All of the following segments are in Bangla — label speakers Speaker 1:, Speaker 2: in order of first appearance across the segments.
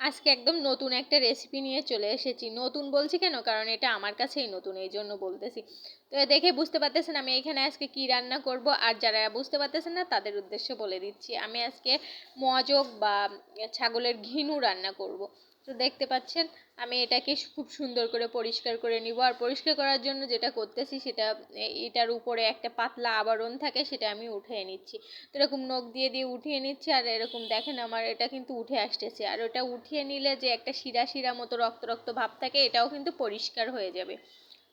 Speaker 1: আজকে একদম নতুন একটা রেসিপি নিয়ে চলে এসেছি। নতুন বলছি কেন? কারণ এটা আমার কাছেই নতুন, এই জন্য বলতেছি। তো দেখে বুঝতে পারতেছেন আমি এখানে আজকে কি রান্না করব? আর যারা বুঝতে পারতেছেন না, তাদের উদ্দেশ্যে বলে দিচ্ছি, আমি আজকে মজক বা ছাগলের ঘিনু রান্না করব। তো দেখতে পাচ্ছেন, আমি এটাকে খুব সুন্দর করে পরিষ্কার করে নিব। আর পরিষ্কার করার জন্য যেটা করতেছি সেটা এটার উপরে একটা পাতলা আবরণ থাকে সেটা আমি উঠিয়ে নিচ্ছি। তো এরকম নখ দিয়ে দিয়ে উঠিয়ে নিচ্ছি আর এরকম দেখেন আমার এটা কিন্তু উঠে আসতেছে। আর ওটা উঠিয়ে নিলে যে একটা শিরা শিরা মতো রক্ত রক্ত ভাব থাকে, এটাও কিন্তু পরিষ্কার হয়ে যাবে।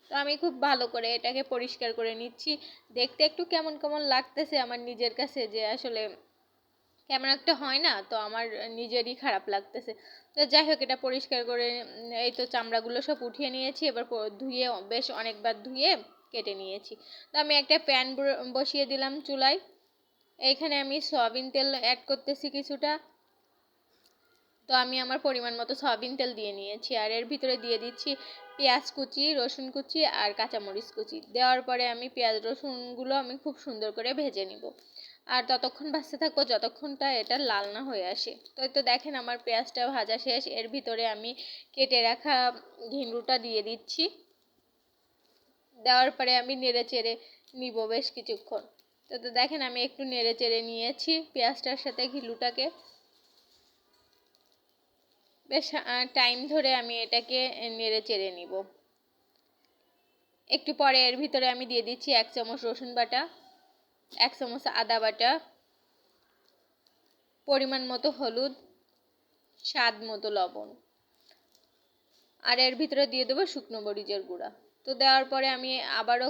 Speaker 1: তো আমি খুব ভালো করে এটাকে পরিষ্কার করে নিচ্ছি। দেখতে একটু কেমন কেমন লাগতেছে আমার নিজের কাছে যে আসলে কেমন একটা হয় না, তো আমার নিজেরই খারাপ লাগতেছে। তো যাই হোক, এটা পরিষ্কার করে এই তো চামড়াগুলো সব উঠিয়ে নিয়েছি, এবার ধুয়ে বেশ অনেকবার ধুয়ে কেটে নিয়েছি। তো আমি একটা প্যান বসিয়ে দিলাম চুলায়। এইখানে আমি সয়াবিন তেল অ্যাড করতেছি কিছুটা। তো আমি আমার পরিমাণ মতো সয়াবিন তেল দিয়ে নিয়েছি, আর এর ভিতরে দিয়ে দিচ্ছি পেঁয়াজ কুচি, রসুন কুচি, আর কাঁচামরিচ কুচি। দেওয়ার পরে আমি পেঁয়াজ রসুনগুলো আমি খুব সুন্দর করে ভেজে নিব। আর ততক্ষণ ভাজতে থাকব, যতক্ষণটা এটা লাল না হয়ে আসে। তো তো দেখেন আমার পেঁয়াজটা ভাজা শেষ। এর ভিতরে আমি কেটে রাখা ঘিন্ডুটা দিয়ে দিচ্ছি। দেওয়ার পরে আমি নেড়ে চেড়ে নিব বেশ কিছুক্ষণ। তো তো দেখেন আমি একটু নেড়ে চেড়ে নিয়েছি পেঁয়াজটার সাথে ঘিলুটাকে বেশ টাইম ধরে আমি এটাকে নেড়ে চেড়ে নিব। একটু পরে এর ভিতরে আমি দিয়ে দিচ্ছি এক চামচ রসুন বাটা। এক চামচ আদা বাটা, পরিমাণ মতো হলুদ, স্বাদ মতো লবণ। আর এর ভিতরে দিয়ে দেবো শুকনো মরিচের গুঁড়া। তো দেওয়ার পরে আমি আবারও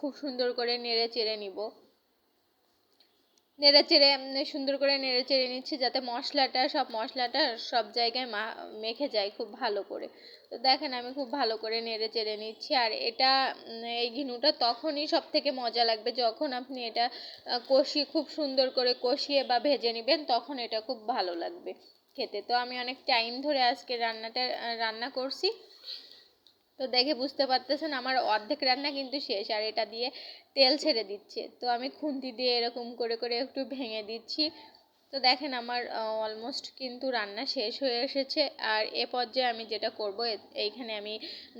Speaker 1: খুব সুন্দর করে নেড়ে চেড়ে নিব। নেড়ে চেড়ে সুন্দর করে নেড়ে চেড়ে নিচ্ছি যাতে মশলাটা, সব মশলাটা সব জায়গায় মা, মেখে যায় খুব ভালো করে। তো দেখেন আমি খুব ভালো করে নেড়ে চেড়ে নিচ্ছি। আর এটা এই ঘিনুটা তখনই সব থেকে মজা লাগবে যখন আপনি এটা কষিয়ে খুব সুন্দর করে কষিয়ে বা ভেজে নেবেন, তখন এটা খুব ভালো লাগবে খেতে। তো আমি অনেক টাইম ধরে আজকে রান্নাটা রান্না করছি। তো দেখে বুঝতে পারতেছেন আমার অর্ধেক রান্না কিন্তু শেষ, আর এটা দিয়ে তেল ছেড়ে দিচ্ছে। তো আমি খুন্তি দিয়ে এরকম করে করে একটু ভেঙে দিচ্ছি। তো দেখেন আমার অলমোস্ট কিন্তু রান্না শেষ হয়ে এসেছে। আর এ পর্যায়ে আমি যেটা করব এইখানে আমি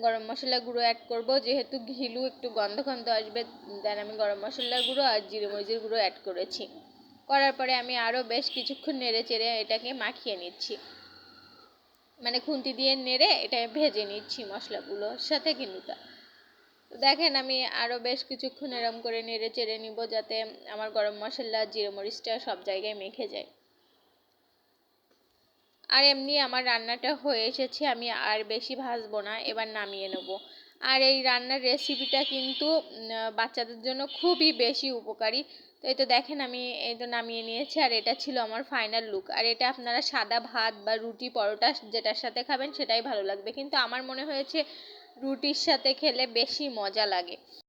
Speaker 1: গরম মশলা গুঁড়ো অ্যাড করব। যেহেতু ঘিলু একটু গন্ধ গন্ধ আসবে দেন আমি গরম মশলা গুঁড়ো আর জিরে মরিচের গুঁড়ো অ্যাড করেছি। করার পরে আমি আরও বেশ কিছুক্ষণ নেড়ে চেড়ে এটাকে মাখিয়ে নিচ্ছি। মানে খুন্তি দিয়ে নেড়ে এটা ভেজে নিচ্ছি মশলাগুলোর সাথে কিনুটা দেখেন আমি আরও বেশ কিছুক্ষণ এরম করে নেড়ে চেড়ে নিব যাতে আমার গরম মশলা, জিরে মরিচটা সব জায়গায় মেখে যায়। আর এমনি আমার রান্নাটা হয়ে এসেছে, আমি আর বেশি ভাজবো না, এবার নামিয়ে নেব। আর এই রান্নার রেসিপিটা কিন্তু বাচ্চাদের জন্য খুবই বেশি উপকারী। তো এই তো দেখেন আমি এই তো নামিয়ে নিয়েছি, আর এটা ছিল আমার ফাইনাল লুক আর এটা আপনারা সাদা ভাত বা রুটি পরোটা যেটার সাথে খাবেন সেটাই ভালো লাগবে। কিন্তু আমার মনে হয়েছে রুটির সাথে খেলে বেশি মজা লাগে।